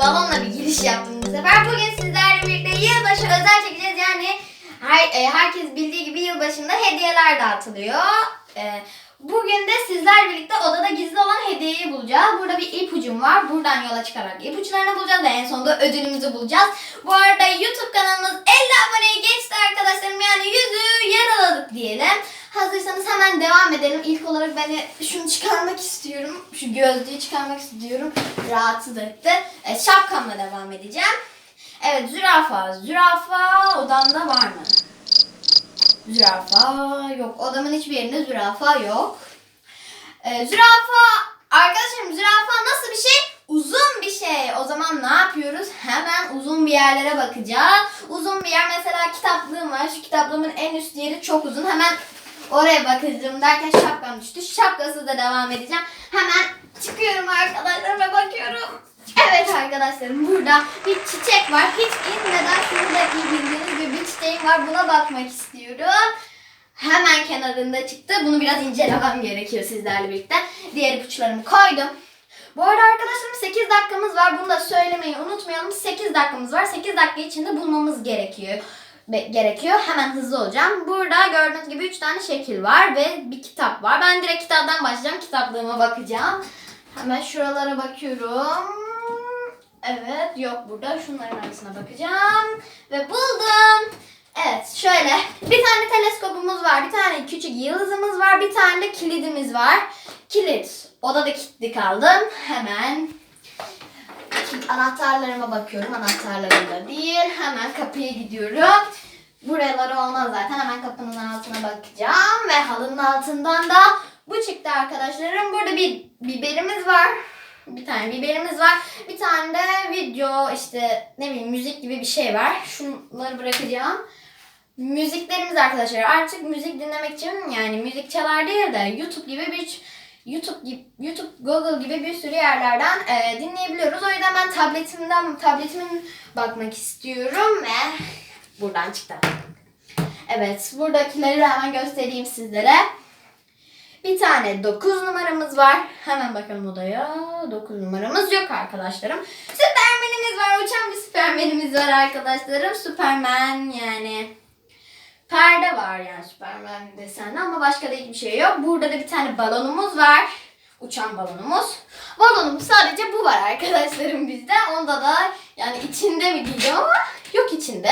Balonla bir giriş yaptım bu sefer. Bugün sizlerle birlikte yılbaşı özel çekeceğiz. Yani her, e, herkes bildiği gibi yılbaşında hediyeler dağıtılıyor. E, bugün de sizler birlikte odada gizli olan hediyeyi bulacağız. Burada bir ipucum var. Buradan yola çıkarak ipuçlarını bulacağız ve en sonunda ödülümüzü bulacağız. Bu arada YouTube kanalımız 50 aboneye geçti arkadaşlarım. Yani yüzü yaraladık diyelim. Hazırsanız hemen devam edelim. İlk olarak ben şunu çıkarmak istiyorum. Şu gözlüğü çıkarmak istiyorum. Rahatsız etti. Evet, şapkamla devam edeceğim. Evet zürafa. Zürafa odamda var mı? Zürafa yok. Odamın hiçbir yerinde zürafa yok. Ee, zürafa arkadaşlarım zürafa nasıl bir şey? Uzun bir şey. O zaman ne yapıyoruz? Hemen uzun bir yerlere bakacağız. Uzun bir yer mesela kitaplığım var. Şu kitaplığımın en üst yeri çok uzun. Hemen oraya bakacağım derken şapkam düştü. Şapkası da devam edeceğim. Hemen çıkıyorum arkadaşlar ve bakıyorum. Evet arkadaşlarım burada bir çiçek var. Hiç inmeden şuradaki bildiğiniz gibi bir çiçeğim var. Buna bakmak istiyorum. Hemen kenarında çıktı. Bunu biraz incelemem gerekiyor sizlerle birlikte. Diğer ipuçlarımı koydum. Bu arada arkadaşlarım 8 dakikamız var. Bunu da söylemeyi unutmayalım. 8 dakikamız var. 8 dakika içinde bulmamız gerekiyor. Gerekiyor. Hemen hızlı olacağım. Burada gördüğünüz gibi 3 tane şekil var ve bir kitap var. Ben direkt kitaptan başlayacağım. Kitaplığıma bakacağım. Hemen şuralara bakıyorum. Evet yok burada. Şunların arasına bakacağım. Ve buldum. Evet şöyle bir tane teleskopumuz var. Bir tane küçük yıldızımız var. Bir tane de kilidimiz var. Kilit. Odada kilitli kaldım. Hemen anahtarlarıma bakıyorum. Anahtarlarım da değil. Hemen kapıya gidiyorum. Buraları olmaz zaten. Hemen kapının altına bakacağım. Ve halının altından da bu çıktı arkadaşlarım. Burada bir biberimiz var. Bir tane biberimiz var. Bir tane de video işte ne bileyim müzik gibi bir şey var. Şunları bırakacağım. Müziklerimiz arkadaşlar artık müzik dinlemek için yani müzik çalar değil de YouTube gibi bir YouTube gibi, YouTube, Google gibi bir sürü yerlerden e, dinleyebiliyoruz. O yüzden ben tabletimden tabletimin bakmak istiyorum ve buradan çıktı. Evet, buradakileri hemen göstereyim sizlere. Bir tane 9 numaramız var. Hemen bakalım odaya. 9 numaramız yok arkadaşlarım. Süpermenimiz var. Uçan bir süpermenimiz var arkadaşlarım. Süpermen yani perde var yani Süpermen desenli ama başka da hiçbir şey yok. Burada da bir tane balonumuz var. Uçan balonumuz. Balonumuz sadece bu var arkadaşlarım bizde. Onda da yani içinde mi diyeceğim ama yok içinde.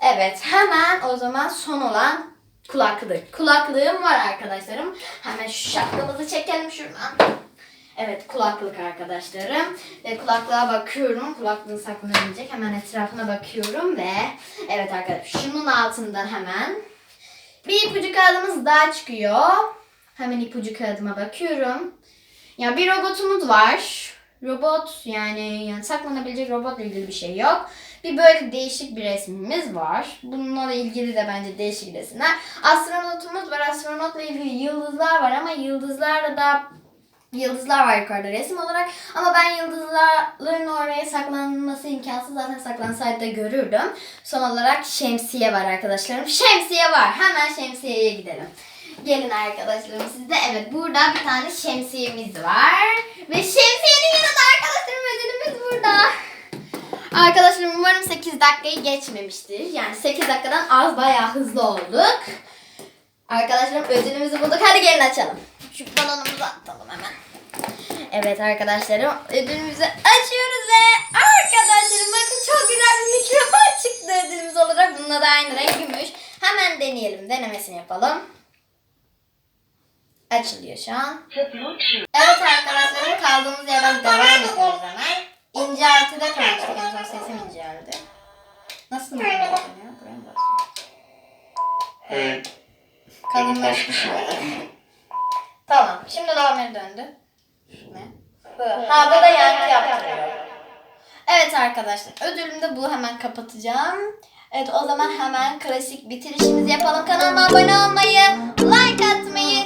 Evet hemen o zaman son olan kulaklık. Kulaklığım var arkadaşlarım. Hemen şu şapkamızı çekelim şuradan. Evet kulaklık arkadaşlarım. Ve kulaklığa bakıyorum. Kulaklığın saklanabilecek. Hemen etrafına bakıyorum ve evet arkadaşlar şunun altından hemen bir ipucu kağıdımız daha çıkıyor. Hemen ipucu kağıdıma bakıyorum. Ya bir robotumuz var. Robot yani, yani saklanabilecek robotla ilgili bir şey yok. Bir böyle değişik bir resmimiz var. Bununla ilgili de bence değişik resimler. Astronotumuz var. Astronotla ilgili yıldızlar var ama yıldızlarla da Yıldızlar var yukarıda resim olarak. Ama ben yıldızların oraya saklanması imkansız. Zaten saklansaydı da görürdüm. Son olarak şemsiye var arkadaşlarım. Şemsiye var. Hemen şemsiyeye gidelim. Gelin arkadaşlarım sizde. Evet burada bir tane şemsiyemiz var. Ve şemsiyenin yanında arkadaşlarım ödülümüz burada. Arkadaşlarım umarım 8 dakikayı geçmemiştir. Yani 8 dakikadan az bayağı hızlı olduk. Arkadaşlarım ödülümüzü bulduk. Hadi gelin açalım. Şu balonumuzu atalım hemen. Evet arkadaşlarım ödülümüzü açıyoruz ve arkadaşlarım bakın çok güzel bir mikrofon çıktı ödülümüz olarak. Bununla da aynı renk gümüş. Hemen deneyelim. Denemesini yapalım. Açılıyor şu an. Evet arkadaşlarım kaldığımız yerden devam ediyoruz hemen. İnce artıda kalmıştık en son sesim inceldi. Nasıl mı ya? Buraya mı basıyorum? Kalınlaşmış böyle. Tamam. Şimdi normale döndü. Ne? Ha bu da yankı yaptırıyor. Evet arkadaşlar. Ödülüm de bu. Hemen kapatacağım. Evet o zaman hemen klasik bitirişimizi yapalım. Kanalıma abone olmayı, like atmayı,